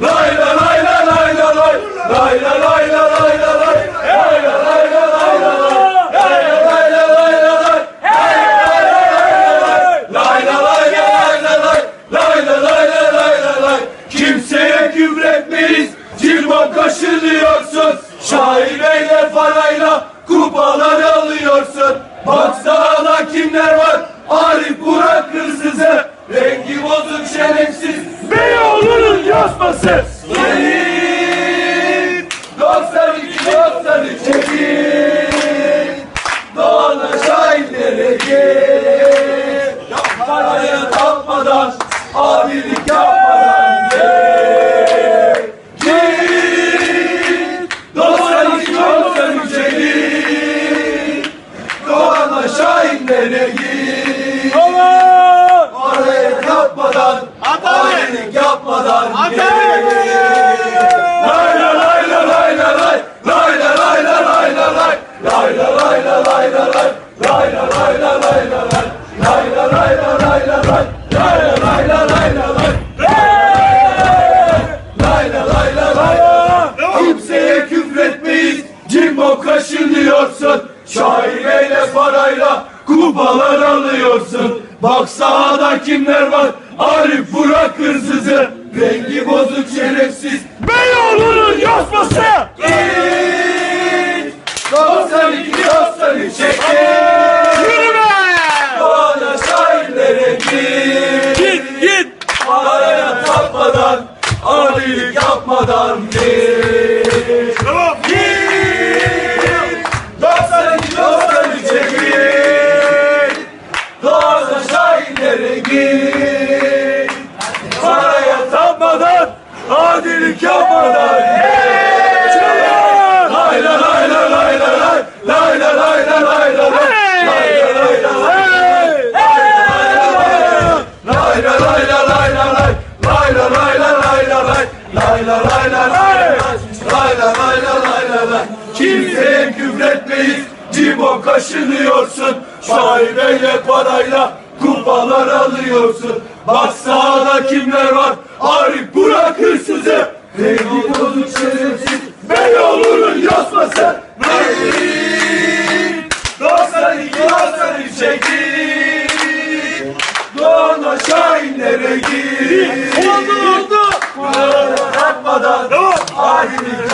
Lay la lay la lay la lay. Lay la lay la lay la lay. Lay la lay la lay la lay. Lay la lay la lay la lay. Lay la lay la lay la lay. Lay la lay la lay la lay. Kimseye küfretmeyiz. Cilma kaşınıyorsun. Şaibeyle parayla kupalar alıyorsun. Baksana kimler var. Arif Burak hırsızı. Rengi bozuk şerefsiz. Gir. Paraya tapmadan, adilik yapmadan gir. Gir. 92 93 çekin. Doğan'a şahinlere gir. Paraya tapmadan, adilik yapmadan gir. Lay la lay la lay la lay. Lay la lay la lay la lay. Lay la lay la lay la lay. Lay la lay la lay la lay. Lay la lay la lay la lay. Lay la lay la lay la lay. Lay la lay la lay. Kimseye küfretmeyiz. Cimbo kaşınıyorsun. Şaibeyle parayla kupalar alıyorsun. Bak sahada kimler var? Arif Burak hırsızı. Rengi bozuk şerefsiz. Adilik yapmadan git. Lay la lay la lay la lay. Lay la lay la lay la lay. Lay la lay la lay. Lay la lay la lay la lay. Lay la lay la lay la lay. Lay la lay la lay la lay. Lay la lay la lay la lay. Kimseye küfretmeyiz. Cibo kaşınıyorsun. Şaibeyle parayla kupalar alıyorsun. Bak sağda kimler var? Arif Burak Doğan şahinlere gir. Oldu oldu. Adilik yapmadan gir.